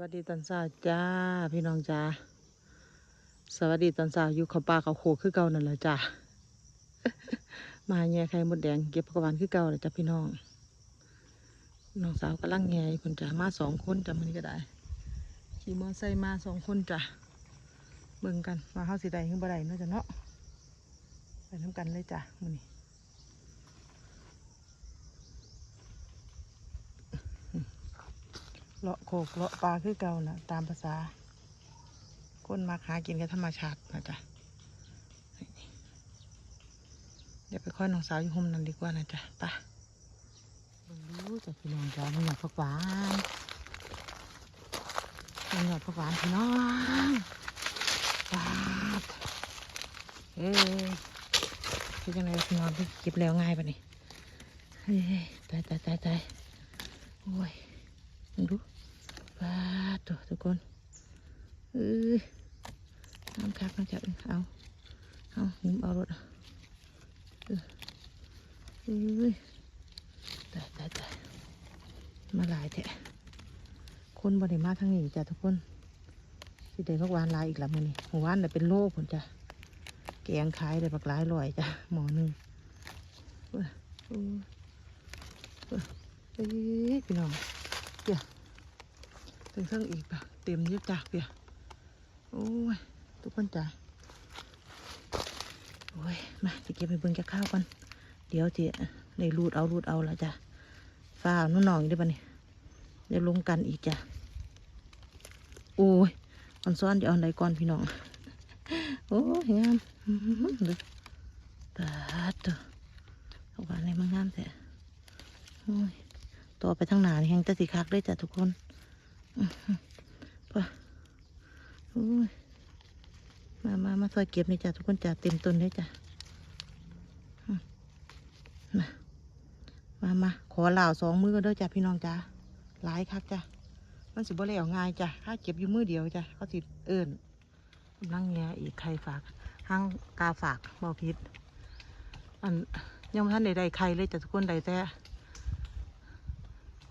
วัสดีตอนเช้าจ้าพี่น้องจ้าสวัสดีตอนเช้าอยู่เขาป่าเขาโคกคือเก่านั่นแหละจ้ามาแง่ไข่มดแดงเก็บผักหวานคือเก่าเลยจ้าพี่น้องน้องสาวกำลังแง่คนจ้ามาสองคนจ้ามันนี้ก็ได้ขี่มอไซค์มาสองคนจ้าเบิ่งกันว่าเฮาสิได้หรือบ่ได้เนาะจ้ะเนาะไปน้ำกันเลยจ้ามื้อนี้ เลาะโขกเลาะปลาคือเก่านะตามภาษาคนมาหากินกับธรรมชาตินะจ๊ะเดี๋ยวไปค่อยน้องสาวอยู่ห่มนั่นดีกว่านะจ๊ะไปเบิ่งดูจ้ะพี่น้องจ้ะมันหยอดผักหวานมันหยอดผักหวานพี่น้องปาดเอ้ยคือจังไงพี่น้องที่เก็บแล้วง่ายปะนี่เฮ้ยตายตายตายตายโอ้ยดู ปลาตัวทุกคนเออน้ำคักน้ำจับเอาเอาหิมเอารถเออเอ้ยตายตายตายมาหลายแท้คนบริมาทางนี้จ้ะทุกคนสิเด็กก็วานลายอีกแล้วมันนี่หมู่วานแต่ยเป็นโลผลจ้ะแกงขายได้บักลายลอยจ้ะหมอหนึ่งเว้ยเออเว้ยเอ้ยพี่น้องเปีย ถึงเครื่องอีกปะเต็มเยอะจ้ะเปียโอ้ยทุกคนจ้ะโอ้ย มาจะเก็บไปเบิ่งจะข้าวก่อนเดี๋ยวจะได้รูดเอารูดเอาแล้วจ้ะฝ้านุ่นนองได้ปะเนี่ยเดี๋ยวลงกันอีกจ้ะโอ้ยอันซ้อนเดี๋ยวเอาไหนก่อนพี่น้อง โอ้ยงามอื้อหือเลยปาดตัวเอาว่าอะไรมางามแต่โอ้ยต่อไปทางหนาแหงตะสีคักเลยจ้ะทุกคน อื้อหือไปมามามาซอยเก็บนี่จ้ะทุกคนจ้ะเต็มต้นเลยจ้ะมามามาขอเหล่าสองมือเด้อจ้ะพี่น้องจ้ะหลายคักจ้ะมันสิบ่แล้วง่ายจ้ะถ้าเก็บอยู่มือเดียวจ้ะเขาสิเอิญกำลังแง่อีกใครฝากห้างกาฝากบอพิษอันยังบ่ท่านใดใดใครเลยจ้ะทุกคนใดแต่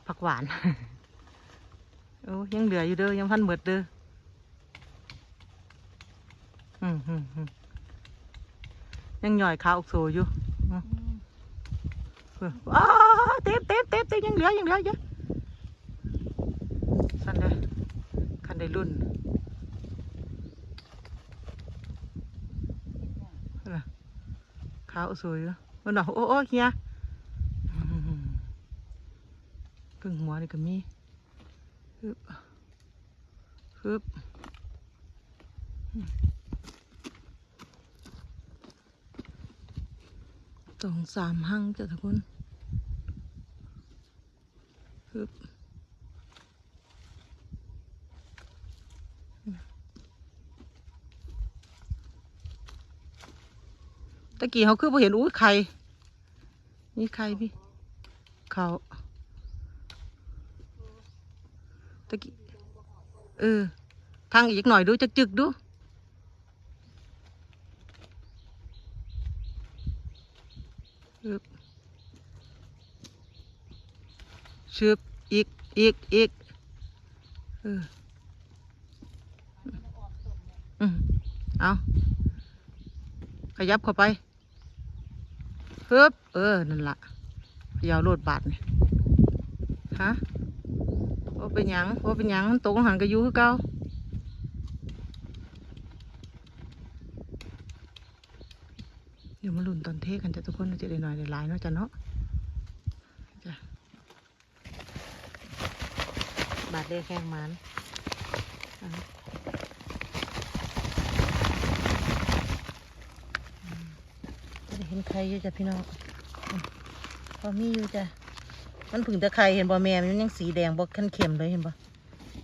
ผักหวาน โอ้ยังเหลืออยู่เด้อยังพันเบิดเด้ออืมอืมอืมยังหน่อยขาอกโซอยู่อืมเอออ้าเต็มเต็มเต็มเต็มยังเหลือยังเหลือเยอะสั่นเลยคันได้รุ่นขาวอกโซอยู่มันบอกโอ้โอ้เฮียพึ่งหัวนี่ก็มี ฮึบฮึบสองสามหั่งจ้ะทุกคนฮึบตะกี้เขาคือพอเห็นอุ้ยไข่นี่ไข่พี่เขา ตะกี้เออ ทางอีกหน่อยดูจักจึกดูชึบชึบอีก อีก อีก เออ อืมเอาขยับเข้าไปฮึบเออ นั่นละยาวโลดบาทเนี่ยฮะ ว่าเป็นหยังว่าเป็นหยังมันตกหันก็อยู่คือเก่าเดี๋ยวมาลุ้นตอนเทกันจะทุกคนจะได้หน่อยได้หลายเนาะจ้ะเนาะจ้ะบาทเลขแข้งมันจะได้เห็นใครอยู่จ้ะพี่น้องพอมีอยู่จ้ะ มันผึ่งตะไคร้เห็นบ่แม่มันยังสีแดงบ่ขั้นเข็มเลยเห็นบ่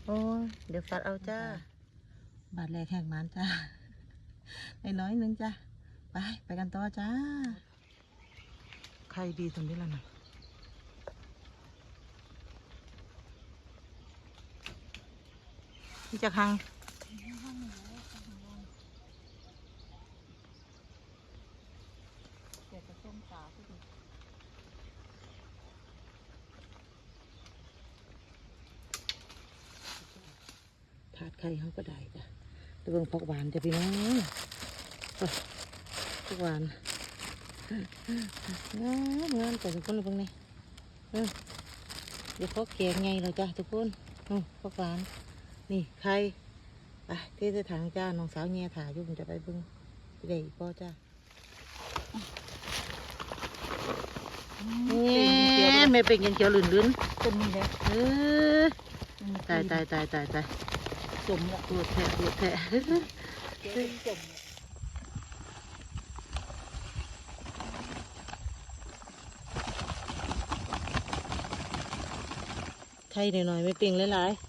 โอ้ยเดี๋ยวตัดเอาจ้า บาดแรกแหกมันจ้าไอ้น้อยหนึงจ้าไปไปกันต่อจ้าไข่ดีตรงนี้แล้วนะพี่จะคังเดี๋ยวจะส้มตาพี่ดิ ไข่เขาก็ได้จ้ะไปเบิ่งผักหวานจ้ะพี่น้องไปผักหวานงามงามจ้ะทุกคนเบิ่งนี่เออเดี๋ยวเขาแกงไงเราจ้ะทุกคนอือผักหวาน นี่ไข่ไปเทใส่ถังจ้า น้องสาวแง่ถ่ายอยู่ผมจะไปเบิ่งไปได้อีกพ่อจ้าเนี่ยไม่เป็นยังเขียวลื่นๆต้นนี้เลยเออตายตายตายตายตาย สมละปวดแผลปวดแผลเจ๊สมไข่หน่อยๆไม่เปล่งหลายๆ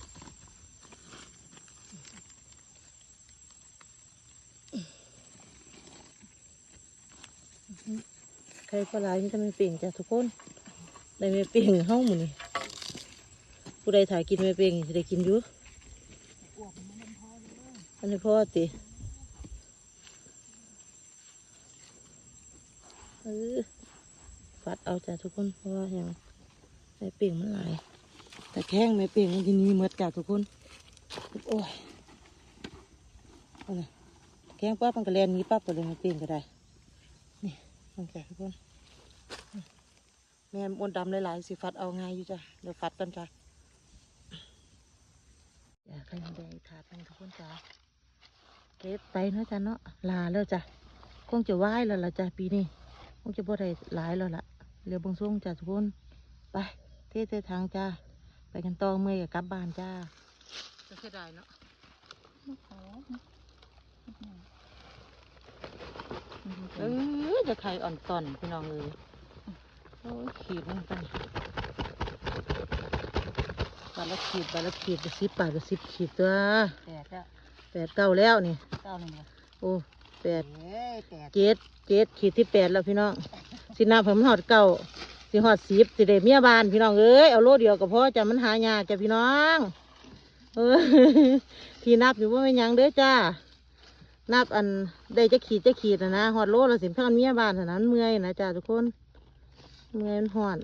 ไข่ปลาไหลนี่จะไม่เปล่งจ้ะทุกคนได้ไม่เปล่งห้องหมืนี่ผู้ใดถ่ายกินไม่เปล่งจะได้กินอยู่ อ้วกมันมันพอเลย อันนี้พ่อติเออฟัดเอาจ้ะทุกคนเพราะว่าอย่างไม่เปล่งมันหลายแต่แข้งไม่เปลี่ยนมันทีนี้เมือดจากทุกคน โอ้ยเอาเลยแข้งปั๊บมันก็แลนนี้ปั๊บไปเลยไม่เปลี่ยนก็ได้ นี่มันแก่ทุกคนแม่มวนดำหลายๆสิฟัดเอาง่ายอยู่จ้ะเดี๋ยวฟัดกันจ้ะอยากให้ได้ถาดหนึงทุกคนจ้ะ เก็บไปเนาะจ้ะเนาะลาแล้วจ้ะคงจะไหว้แล้วล่ะจ้ะปีนี้คงจะบ่ได้หลายแล้วล่ะเรือบงส่งจ้ะทุกคนไปเทเททางจ้าไปกันต่อเมื่อยกับกลับบ้านจ้าจะเสียดายเนาะขอเออจะไข่อ่อนตอนพี่น้องเลยโอ้ยขีดมันกันบาทละขีดบาทละขีดจะสิบบาทจะสิบขีดตัวแปดแล้วแปดเก้าแล้วนี่เก้าหนึ่งเลยโอ้แปดเอ้ยแปดเจ็ดเจ็ดขีดที่แปดแล้วพี่น้องสินับผมหอดเก้าสิหอดสิบสิเดเมียบานพี่น้องเอ้ยเอาโลเดียวก็พอจ้ะมันหายากจ้ะพี่น้องเออที่นับอยู่ว่าไม่นหยังเด้อจ้านับอันได้จะขีดจะขีดนะนะหอดโลละสิบเท่ากันเมียบ้านเท่านั้นเมื่อยนะจ้าทุกคนเมื่อยมันหอน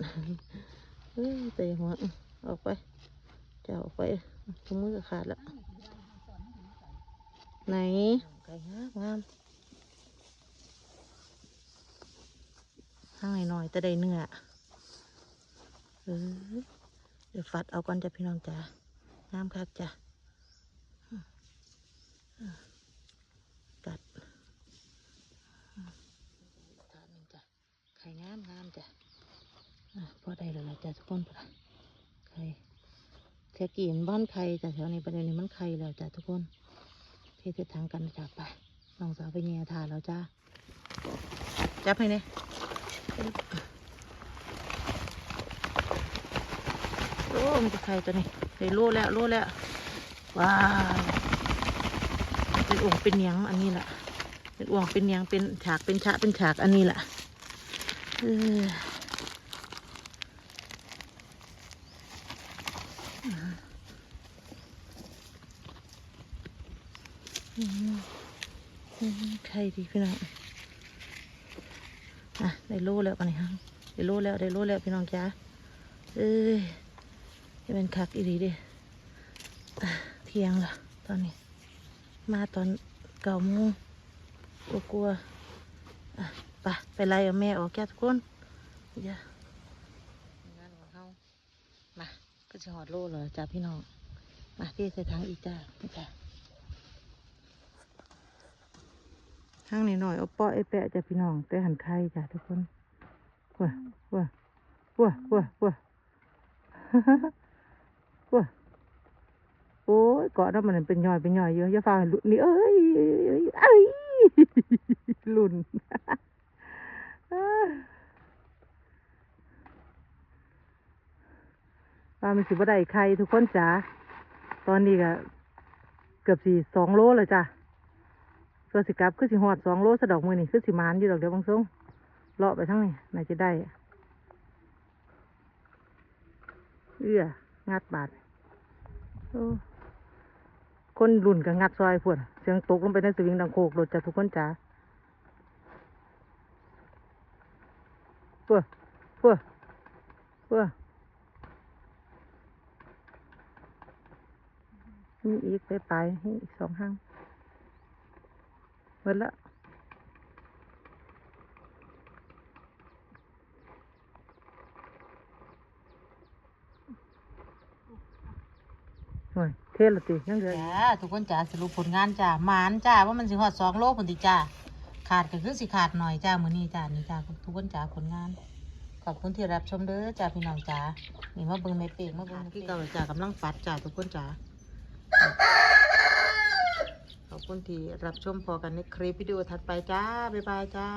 เอ้ยแต่อย่าหัวออกไปจะออกไปถุงมือก็ขาดแล้ว ไหนไก่งามงามข้างในหน่อยๆแต่ได้เนื้อเออเดี๋ยวฟัดเอาก่อนจ้ะพี่น้องจ้างามคักจ้ะกัดทานหนึ่งจ้ะไข่งามงามจ้ะอะพอได้แล้วล่ะจ้ะทุกคนพอละไข่แค่กี่มันบ้านไข่จ้ะแถวนี้ประเด็นนี้มันไข่แล้วจ้ะทุกคน เทเททางกันจ้ะไปน้องสาวไปแง่ทานแล้วจ้าจับให้เนี่ยโอ้มันจะไข่ตัวนี้ได้โลแล้วโลแล้วว้าวเป็นอ่วงเป็นหยังอันนี้แหละเป็นอ่วงเป็นหยังเป็นฉากเป็นฉาเป็นฉากอันนี้แหละเออมอืมใคร ดีพี่น้องอะได้โลแล้วกันนี่ฮะได้โลแล้วได้โลแล้วพี่น้องจ้าเอ้ยจะเป็นคักอีดีเดิอะเที่ยงละตอนนี้ มาตอนเก้าโมงกลัวๆอะไปไปไล่เอาแม่ออกแก้ทุกคนเดี๋ยวงานของเขามาก็จะหอดโลเหรอจ้าพี่น้องมาที่ใส่ทางอีกจ้านี่จ้า ทางนหน่อยเอาเปาะไอ้แปะจ้าพี่น้อง แต่หันไข่จ้าทุกคนว้าว้าว้าว้าว้าว้าโอ้ยเกาะแล้วมันเป็นย่อยเป็นย่อยเยอะอย่าฟังหลุดนี่เอ้ยเอ้ยเอ้ยหลุนปลามันสิบ่ได้ไข่ทุกคนจ้าตอนนี้ก็เกือบสี่สองโลเลยจ้ะ ตัวสิกลับคือสิหอดสองโลสะดอกมือนี่คือสิมานอยู่ดอกเดียวบางทรงเลาะไปทั้งนี้น่าจะได้ เอื้องัดบาดคนรุ่นกับงัดซอยพวดเสียงตกลงไปในสวิงดังโคกรถจะทุกคนจ้าเพื่อเพื่อเพื่อมีอีกไปไปให้อีกสองห้าง หมดละโอ้ยเทละติยังเหลืออีกจ้าทุกคนจ้าสรุปผลงานจ้าหมานจ้าว่ามันสิฮอดสองโลพุ่นติจ้าขาดก็คือสิขาดหน่อยจ้ามื้อนี้จ้านี่จ้าทุกคนจ้าผลงาน ขอบคุณที่รับชมเด้อจ้าพี่น้องจ้านี่มาเบิ่งแม่เป้งมาเบิ่งพี่เก่าจ้ากำลังปัดจ้าทุกคนจ้าขอบ คุณที่รับชมพอกันในคลิปวิดีโอถัดไปจ้า บ๊ายบายจ้า